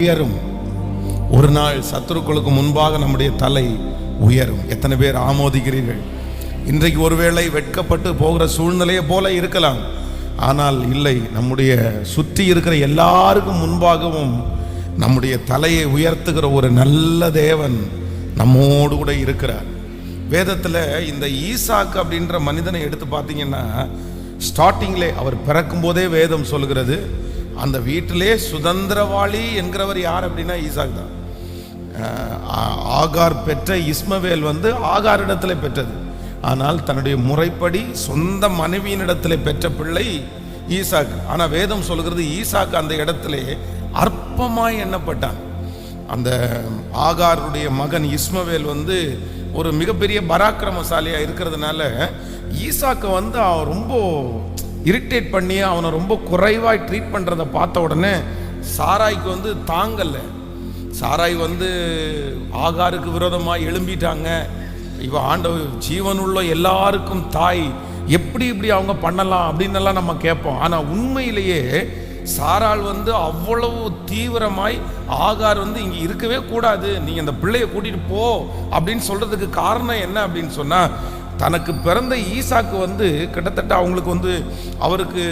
உயரும். ஒரு நாள் சத்துருக்களுக்கு முன்பாக நம்முடைய தலை உயரும். எத்தனை பேர் ஆமோதிக்கிறீர்கள்? இன்றைக்கு ஒருவேளை வெட்கப்பட்டு போகிற சூழ்நிலையை போல இருக்கலாம். ஆனால் இல்லை நம்முடைய சுற்றி இருக்கிற எல்லாருக்கும் முன்பாகவும் நம்முடைய தலையை உயர்த்துகிற ஒரு நல்ல தேவன் நம்மோடு கூட இருக்கிறார். வேதத்தில் இந்த ஈசாக்கு அப்படின்ற மனிதனை எடுத்து பார்த்தீங்கன்னா ஸ்டார்டிங்கில் அவர் பிறக்கும்போதே வேதம் சொல்கிறது அந்த வீட்டிலே சுதந்திரவாளி என்கிறவர் யார் அப்படின்னா ஈசாக் தான். ஆ- ஆகார் பெற்ற இஸ்மவேல் வந்து ஆகாரிடத்தில் பெற்றது. ஆனால் தன்னுடைய முறைப்படி சொந்த மனைவியினிடத்தில் பெற்ற பிள்ளை ஈசாக். ஆனால் வேதம் சொல்கிறது ஈசாக்கு அந்த இடத்திலே அற்பமாய் எண்ணப்பட்டான். அந்த ஆகாருடைய மகன் இஸ்மவேல் வந்து ஒரு மிகப்பெரிய பராக்கிரமசாலியாக இருக்கிறதுனால ஈசாக்கை வந்து அவன் ரொம்ப இரிட்டேட் பண்ணி அவனை ரொம்ப குறைவாக ட்ரீட் பண்ணுறத பார்த்த உடனே சாராய்க்கு வந்து தாங்கலை. சாராய் வந்து ஆகாருக்கு விரோதமாக எழும்பிட்டாங்க. இவ ஆண்டவர் ஜீவனுள்ள எல்லாருக்கும் தாய். எப்படி இப்படி அவங்க பண்ணலாம் அப்படின்னெல்லாம் நம்ம கேட்போம். ஆனால் உண்மையிலேயே சாராள் வந்து அவ்வளவு தீவிரமாய் ஆகார் வந்து இங்கே இருக்கவே கூடாது. நீங்கள் அந்த பிள்ளையை கூட்டிகிட்டு போ அப்படின்னு சொல்கிறதுக்கு காரணம் என்ன அப்படின்னு சொன்னால் தனக்கு பிறந்த ஈசாக்கு வந்து கிட்டத்தட்ட அவங்களுக்கு வந்து அவருக்கு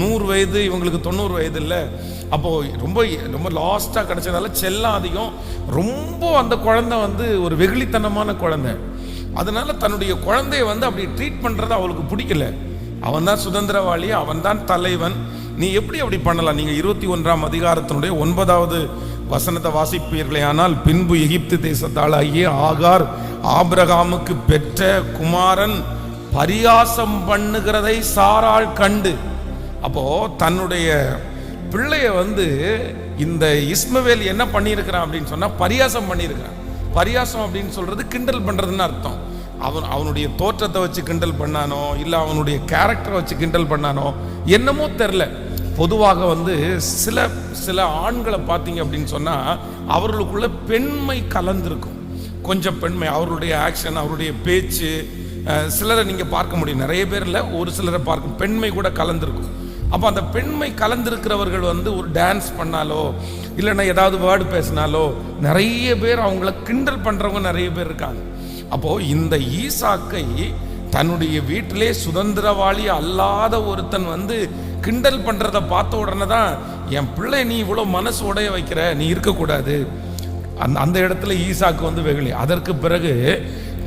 நூறு வயது இவங்களுக்கு தொண்ணூறு வயது இல்லை. அப்போது ரொம்ப ரொம்ப லாஸ்ட்டாக கிடைச்சதால செல்லம் அதிகம் ரொம்ப அந்த குழந்தை வந்து ஒரு வெகுளித்தனமான குழந்தை. அதனால தன்னுடைய குழந்தைய வந்து அப்படி ட்ரீட் பண்ணுறது அவளுக்கு பிடிக்கல. அவன் தான் சுதந்திரவாளி அவன் தான் தலைவன். நீ எப்படி அப்படி பண்ணலாம்? நீங்கள் இருபத்தி ஒன்றாம் அதிகாரத்தினுடைய ஒன்பதாவது வசனத்தை வாசிப்பீர்களே. ஆனால் பின்பு எகிப்து தேசத்தாளாகிய ஆகார் ஆபிரகாமுக்கு பெற்ற குமாரன் பரியாசம் பண்ணுகிறதை சாராள் கண்டு. அப்போ தன்னுடைய பிள்ளைய வந்து இந்த இஸ்மவேல் என்ன பண்ணியிருக்கிறான் அப்படின்னு சொன்னால் பரியாசம் பண்ணியிருக்கிறான். பரியாசம் அப்படின்னு சொல்றது கிண்டல் பண்றதுன்னு அர்த்தம். அவன் அவனுடைய தோற்றத்தை வச்சு கிண்டல் பண்ணானோ இல்லை அவனுடைய கேரக்டரை வச்சு கிண்டல் பண்ணானோ என்னமோ தெரில பொதுவாக வந்து சில சில ஆண்களை பார்த்தீங்க அப்படின்னு சொன்னால் அவர்களுக்குள்ள பெண்மை கலந்திருக்கும். கொஞ்சம் பெண்மை அவருடைய ஆக்ஷன் அவருடைய பேச்சு சிலரை நீங்கள் பார்க்க முடியும். நிறைய பேரில் ஒரு சிலரை பார்க்கும். பெண்மை கூட கலந்துருக்கும். அப்போ அந்த பெண்மை கலந்திருக்கிறவர்கள் வந்து ஒரு டான்ஸ் பண்ணாலோ இல்லைன்னா ஏதாவது வேர்டு பேசினாலோ நிறைய பேர் அவங்கள கிண்டல் பண்ணுறவங்க நிறைய பேர் இருக்காங்க. அப்போது இந்த ஈசாக்கை தன்னுடைய வீட்டிலே சுதந்திரவாளி அல்லாத ஒருத்தன் வந்து கிண்டல் பண்ணுறத பார்த்த உடனே தான் என் பிள்ளை நீ இவ்வளோ மனசு உடைய வைக்கிற நீ இருக்கக்கூடாது. அந்த அந்த இடத்துல ஈசாக்கு வந்து வெகுளி. அதற்கு பிறகு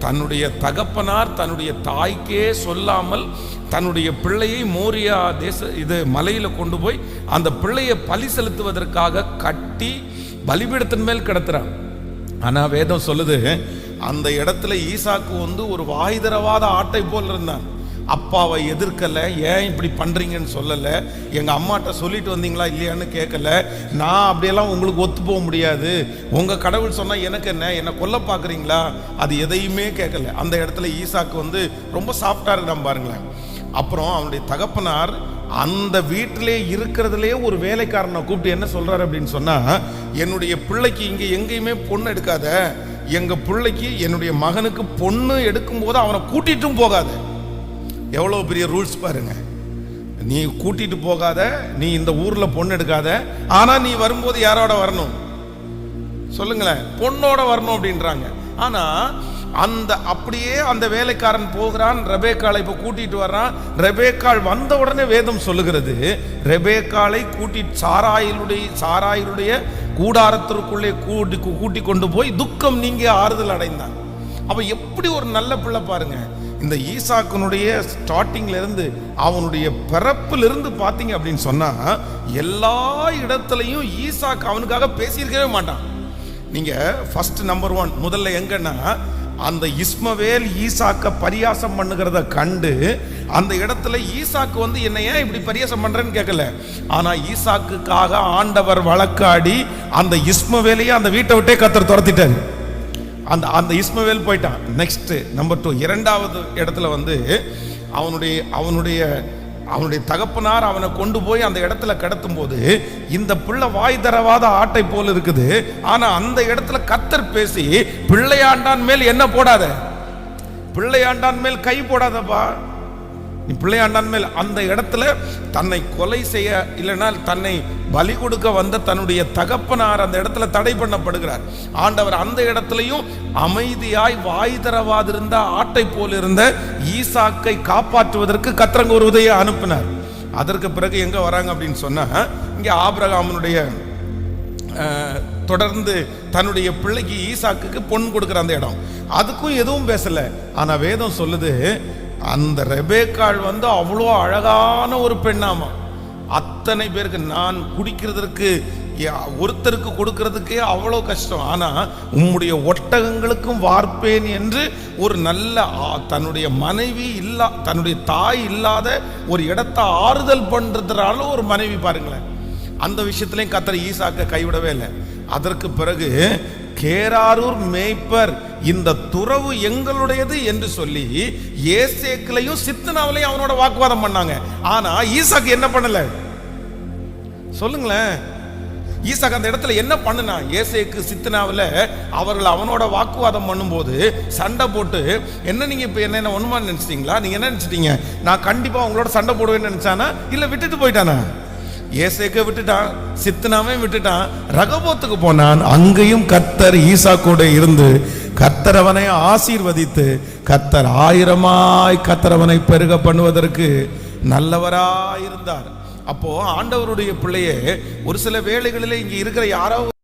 தன்னுடைய தகப்பனார் தன்னுடைய தாய்க்கே சொல்லாமல் தன்னுடைய பிள்ளையை மோரியா தேச இது மலையில் கொண்டு போய் அந்த பிள்ளையை பலி செலுத்துவதற்காக கட்டி பலிபீடத்தின் மேல் கிடத்துறான் ஆனால் வேதம் சொல்லுது அந்த இடத்துல ஈசாக்கு வந்து ஒரு வாய் தரவாத ஆட்டை போல் இருந்தான். அப்பாவை எதிர்க்கலை ஏன் இப்படி பண்ணுறீங்கன்னு சொல்லலை. எங்கள் அம்மாட்ட சொல்லிட்டு வந்தீங்களா இல்லையான்னு கேட்கல நான் அப்படியெல்லாம் உங்களுக்கு ஒத்து போக முடியாது. உங்கள் கடவுள் சொன்னால் எனக்கு என்ன? என்னை கொல்ல பார்க்குறீங்களா? அது எதையுமே கேட்கல அந்த இடத்துல ஈசாக்கு வந்து ரொம்ப சாஃப்டாக இருக்கிறான் பாருங்களேன். அப்புறம் அவனுடைய தகப்பனார் அந்த வீட்டிலே இருக்கிறதுலே ஒரு வேலைக்காரனை கூப்பிட்டு என்ன சொல்கிறாரு அப்படின்னு சொன்னால் என்னுடைய பிள்ளைக்கு இங்கே எங்கேயுமே பொண்ணு எடுக்காத. எங்கள் பிள்ளைக்கு என்னுடைய மகனுக்கு பொண்ணு எடுக்கும்போது அவனை கூட்டிட்டும் போகாது. எவ்வளோ பெரிய ரூல்ஸ் பாருங்க. நீ கூட்டிட்டு போகாத நீ இந்த ஊர்ல பொண்ணு எடுக்காத ஆனா நீ வரும்போது யாரோட வரணும்? சொல்லுங்களேன் பொண்ணோட வரணும் அப்படின்றாங்க. ஆனா அந்த அப்படியே அந்த வேலைக்காரன் போகிறான் ரெபேக்காளை இப்போ கூட்டிட்டு வர்றான். ரெபேக்காள் வந்த உடனே வேதம் சொல்லுகிறது ரெபேக்காளை கூட்டி சாராயிலுடைய சாராயிலுடைய கூடாரத்திற்குள்ளே கூட்டி கூட்டி கொண்டு போய் துக்கம் நீங்க ஆறுதல் அடைந்தான். அவன் எப்படி ஒரு நல்ல பிள்ளை பாருங்க. இந்த ஈசாக்கனுடைய ஸ்டார்டிங்ல இருந்து அவனுடைய பிறப்பிலிருந்து பாத்தீங்க அப்படின்னு சொன்னா எல்லா இடத்துலையும் ஈசாக்கு அவனுக்காக பேசியிருக்கவே மாட்டான். நீங்க ஃபர்ஸ்ட் நம்பர் ஒன் முதல்ல எங்கன்னா அந்த இஸ்மவேல் ஈசாக்க பரியாசம் பண்ணுகிறத கண்டு அந்த இடத்துல ஈசாக்கு வந்து என்ன ஏன் இப்படி பரியாசம் பண்றேன்னு கேட்கல. ஆனா ஈசாக்குக்காக ஆண்டவர் வழக்காடி அந்த இஸ்மவேலையே அந்த வீட்டை விட்டே கத்தர் துரத்திட்டாரு. அந்த அந்த இஸ்மவேல் போயிட்டான். நெக்ஸ்ட்டு நம்பர் டூ இரண்டாவது இடத்துல வந்து அவனுடைய அவனுடைய அவனுடைய தகப்பனார் அவனை கொண்டு போய் அந்த இடத்துல கடத்தும் போது இந்த பிள்ளை வாய் தரவாத ஆட்டை போல இருக்குது. ஆனால் அந்த இடத்துல கத்தர் பேசி பிள்ளையாண்டான் மேல் என்ன போடாத? பிள்ளையாண்டான் மேல் கை போடாதப்பா. பிள்ளையாண்டான் மேல் அந்த இடத்துல தன்னை கொலை செய்ய இல்லைன்னா தன்னை பலி கொடுக்க வந்த தன்னுடைய தகப்பனார் அந்த இடத்துல தடை பண்ணப்படுகிறார். ஆண்டவர் அந்த இடத்துலையும் அமைதியாய் வாய் தரவாதிருந்த ஆட்டை போல் இருந்த ஈசாக்கை காப்பாற்றுவதற்கு கத்திரங்க ஒரு உதவியை அனுப்பினார். அதற்கு பிறகு எங்க வராங்க அப்படின்னு சொன்னால் இங்கே ஆபிரகாமனுடைய தொடர்ந்து தன்னுடைய பிள்ளைக்கு ஈசாக்குக்கு பொன் கொடுக்குற அந்த இடம். அதுக்கும் எதுவும் பேசல. ஆனா வேதம் சொல்லுது அந்த ரெபேக்காள் வந்து அவ்வளோ அழகான ஒரு பெண்ணாமா. அத்தனை பேருக்கு நான் குடிக்கிறதற்கு ஒருத்தருக்கு கொடுக்கறதுக்கே அவ்வளோ கஷ்டம். ஆனால் உம்முடைய ஒட்டகங்களுக்கும் வார்ப்பேன் என்று ஒரு நல்ல தன்னுடைய மனைவி இல்லா தன்னுடைய தாய் இல்லாத ஒரு இடத்த ஆறுதல் பண்ணுறதுனால ஒரு மனைவி பாருங்களேன். அந்த விஷயத்துலையும் கத்தர் ஈசாக்க கைவிடவே இல்லை. அதற்கு பிறகு கேராரூர் மேய்ப்பர் இந்த துறவு எங்களுடையது என்று சொல்லி ஏசேக்கிலையும் சித்தனாவிலையும் அவனோட வாக்குவாதம் பண்ணாங்க. ஆனா ஈசாக்கு என்ன பண்ணல? சொல்லுங்களேன். ஈசாக் அந்த இடத்துல என்ன பண்ணுனா ஏசேக்கு சித்தனாவில் அவர்கள் அவனோட வாக்குவாதம் பண்ணும்போது சண்டை போட்டு என்ன நீங்கள் இப்போ என்ன என்ன நினச்சிட்டிங்களா? நீங்கள் என்ன நினச்சிட்டீங்க? நான் கண்டிப்பாக உங்களோட சண்டை போடுவேன்னு நினச்சானா? இல்லை விட்டுட்டு போயிட்டானா? ஏசேக்க விட்டுட்டான் சித்தனாவே விட்டுட்டான் ரகபோத்துக்கு போனான். அங்கேயும் கர்த்தர் ஈசா கூட இருந்து கர்த்தர் அவனை ஆசீர்வதித்து கர்த்தர் ஆயிரமாய் கத்தரவனை பெருக பண்ணுவதற்கு நல்லவராயிருந்தார். அப்போ ஆண்டவருடைய பிள்ளையே ஒரு சில வேளைகளிலே இங்க இருக்கிற யாராவது